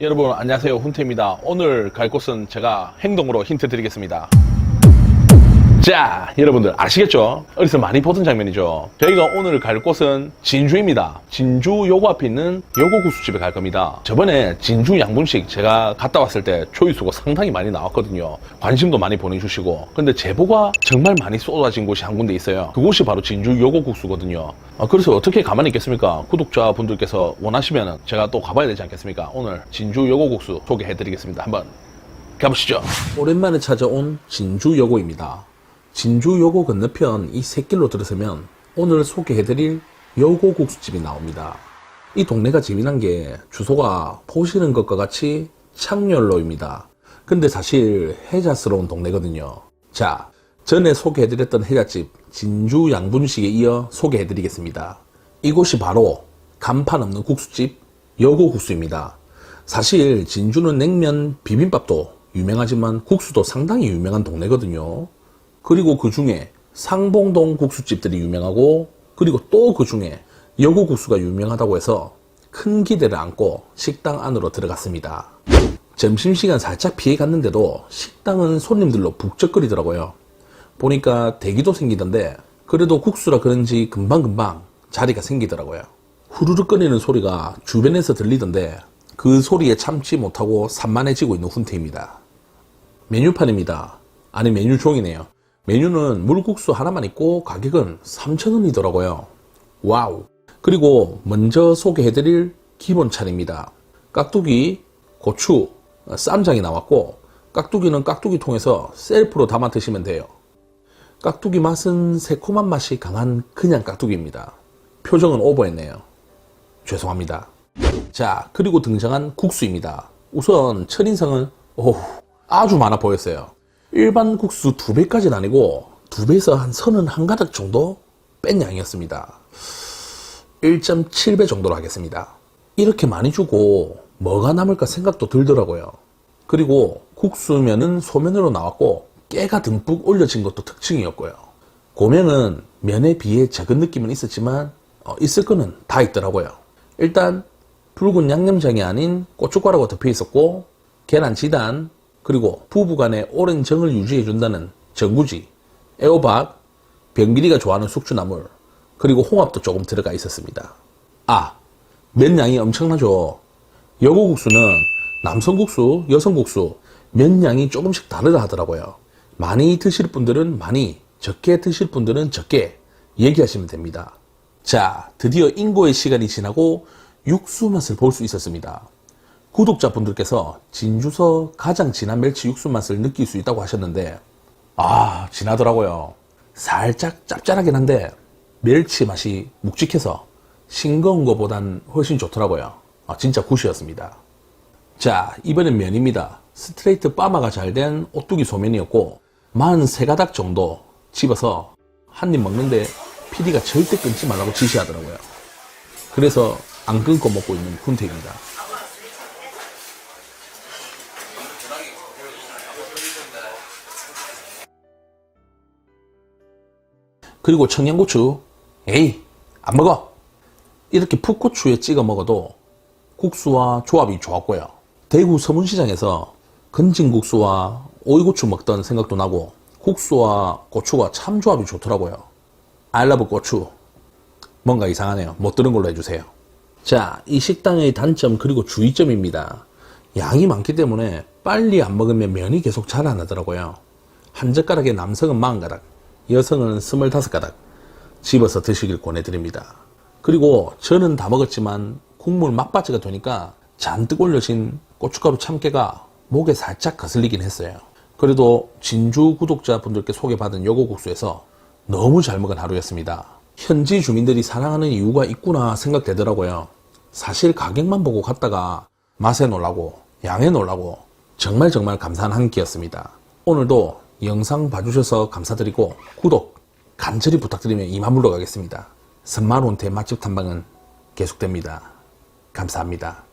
여러분 안녕하세요. 훈태입니다. 오늘 갈 곳은 제가 행동으로 힌트 드리겠습니다 자 여러분들 아시겠죠? 어디서 많이 보던 장면이죠. 저희가 오늘 갈 곳은 진주입니다. 진주 요거 앞에 있는 요거국수집에 갈 겁니다. 저번에 진주 양분식 제가 갔다 왔을 때 조회수가 상당히 많이 나왔거든요. 관심도 많이 보내주시고. 근데 제보가 정말 많이 쏟아진 곳이 한 군데 있어요. 그곳이 바로 진주 요거국수거든요. 아, 그래서 어떻게 가만히 있겠습니까? 구독자분들께서 원하시면 제가 또 가봐야 되지 않겠습니까? 오늘 진주 요거국수 소개해드리겠습니다. 한번 가보시죠. 오랜만에 찾아온 진주 요고입니다 진주 요고 건너편 이 새길로 들어서면 오늘 소개해드릴 요고국수집이 나옵니다. 이 동네가 재미난 게 주소가 보시는 것과 같이 창렬로입니다. 근데 사실 해자스러운 동네거든요. 자, 전에 소개해드렸던 해자집 진주 양분식에 이어 소개해드리겠습니다. 이곳이 바로 간판 없는 국수집 여고 국수입니다. 사실 진주는 냉면, 비빔밥도 유명하지만 국수도 상당히 유명한 동네거든요. 그리고 그 중에 상봉동 국수집들이 유명하고 그리고 또 그 중에 여고 국수가 유명하다고 해서 큰 기대를 안고 식당 안으로 들어갔습니다. 점심시간 살짝 피해 갔는데도 식당은 손님들로 북적거리더라고요. 보니까 대기도 생기던데 그래도 국수라 그런지 금방금방 자리가 생기더라고요. 후루룩 거리는 소리가 주변에서 들리던데 그 소리에 참지 못하고 산만해지고 있는 훈태입니다. 메뉴판입니다. 아니 메뉴 종이네요. 메뉴는 물국수 하나만 있고 가격은 3,000원이더라고요. 와우. 그리고 먼저 소개해드릴 기본 차입니다. 깍두기, 고추, 어, 쌈장이 나왔고 깍두기는 깍두기 통에서 셀프로 담아 드시면 돼요. 깍두기 맛은 새콤한 맛이 강한 그냥 깍두기입니다. 표정은 오버했네요. 죄송합니다. 자, 그리고 등장한 국수입니다. 우선 첫인상은 오, 아주 많아 보였어요. 일반 국수 두 배까지는 아니고 두 배에서 한 서른 한 가닥 정도 뺀 양이었습니다. 1.7배 정도로 하겠습니다. 이렇게 많이 주고 뭐가 남을까 생각도 들더라고요. 그리고 국수면은 소면으로 나왔고 깨가 듬뿍 올려진 것도 특징이었고요. 고명은 면에 비해 적은 느낌은 있었지만 어, 있을 거는 다 있더라고요. 일단 붉은 양념장이 아닌 고춧가루가 덮여 있었고 계란 지단 그리고 부부간의 오랜 정을 유지해준다는 전구지, 애호박, 병길이가 좋아하는 숙주나물, 그리고 홍합도 조금 들어가 있었습니다. 아, 면 양이 엄청나죠. 여고국수는 남성국수, 여성국수, 면 양이 조금씩 다르다 하더라고요. 많이 드실 분들은 많이, 적게 드실 분들은 적게 얘기하시면 됩니다. 자, 드디어 인고의 시간이 지나고 육수 맛을 볼 수 있었습니다. 구독자분들께서 진주서 가장 진한 멸치 육수 맛을 느낄 수 있다고 하셨는데 아 진하더라고요. 살짝 짭짤하긴 한데 멸치 맛이 묵직해서 싱거운 것보단 훨씬 좋더라고요. 아, 진짜 굿이었습니다. 자 이번엔 면입니다. 스트레이트 빠마가 잘 된 오뚜기 소면이었고 43가닥 정도 집어서 한 입 먹는데 PD가 절대 끊지 말라고 지시하더라고요. 그래서 안 끊고 먹고 있는 훈태입니다 그리고 청양고추. 에이 안 먹어. 이렇게 풋고추에 찍어 먹어도 국수와 조합이 좋았고요. 대구 서문시장에서 건진국수와 오이고추 먹던 생각도 나고 국수와 고추가 참 조합이 좋더라고요. 알라브 고추. 뭔가 이상하네요. 못 들은 걸로 해주세요. 자 이 식당의 단점 그리고 주의점입니다. 양이 많기 때문에 빨리 안 먹으면 면이 계속 자라나더라고요. 한 젓가락에 남성은 40가닥 여성은 25가닥 집어서 드시길 권해드립니다. 그리고 저는 다 먹었지만 국물 막바지가 되니까 잔뜩 올려진 고춧가루 참깨가 목에 살짝 거슬리긴 했어요. 그래도 진주 구독자분들께 소개받은 요거국수에서 너무 잘 먹은 하루였습니다. 현지 주민들이 사랑하는 이유가 있구나 생각되더라고요. 사실 가격만 보고 갔다가 맛에 놀라고 양에 놀라고 정말 정말 감사한 한 끼였습니다. 오늘도 영상 봐주셔서 감사드리고 구독 간절히 부탁드리면 이만 물러가겠습니다. 선마론태 맛집 탐방은 계속됩니다. 감사합니다.